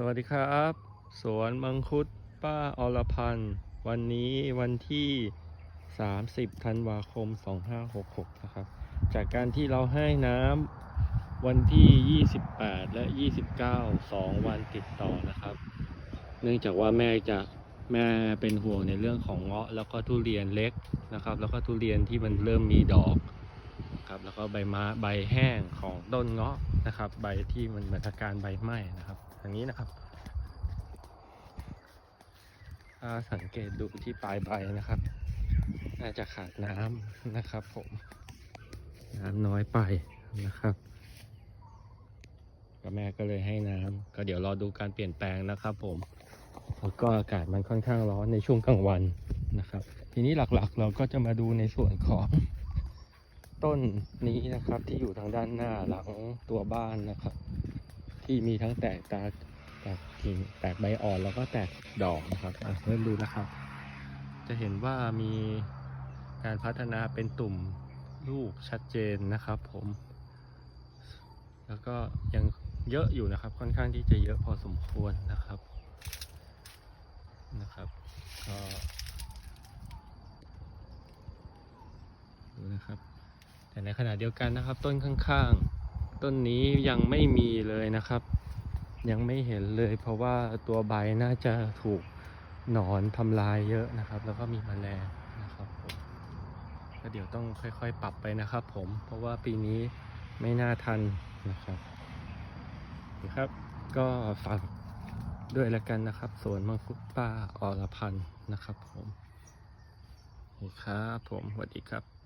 สวัสดีครับ สวนมังคุดป้าอรพันธ์ วันนี้วันที่ 30ธันวาคม 2566 นะครับ จากการที่เราให้น้ำวันที่ 28 และ 29 2 วันติดต่อนะครับ เนื่องจากว่าแม่จะแม่เป็นห่วงในเรื่องของเงาะแล้วก็ทุเรียนเล็กนะครับ แล้วก็ทุเรียนที่มันเริ่มมีดอก ครับ แล้วก็ใบม้ใบแห้งของต้นเงาะนะครับ ใบที่มันเหมือนอาการใบไหม้นะครับอย่างนี้นะครับถ้าสังเกตดูที่ปลายใบนะครับ น่าจะขาดน้ำนะครับ ผมน้ำน้อยไปนะครับก็แม่ก็เลยให้น้ำก็เดี๋ยวรอดูการเปลี่ยนแปลงนะครับ ผมแล้วก็อากาศมันค่อนข้างร้อนในช่วงกลางวันนะครับ ทีนี้หลักๆเราก็จะมาดูในส่วนของ ต้นนี้นะครับที่อยู่ทางด้านหน้าหลังตัวบ้านนะครับ ที่มีทั้งแตกตาแตกกิ่งแตกใบอ่อนแล้วก็แตกดอกนะครับอะเริ่มดูนะครับ จะเห็นว่ามีการพัฒนาเป็นตุ่มลูกชัดเจนนะครับผม แล้วก็ยังเยอะอยู่นะครับ ค่อนข้างที่จะเยอะพอสมควรนะครับนะครับก็ดูนะครับ แต่ในขณะเดียวกันนะครับ ต้นข้างๆ ต้นนี้ยังไม่มีเลยนะครับ ยังไม่เห็นเลยเพราะว่าตัวใบน่าจะถูกหนอนทำลายเยอะนะครับ แล้วก็มีแมลงนะครับก็เดี๋ยวต้องค่อยๆ ปรับไปนะครับ ผมเพราะว่าปีนี้ไม่น่าทันนะครับนะครับก็ฝากด้วยละกันนะครับ สวนมังคุดป้าอรพันธ์นะครับผมนี่ครับผมสวัสดีครับ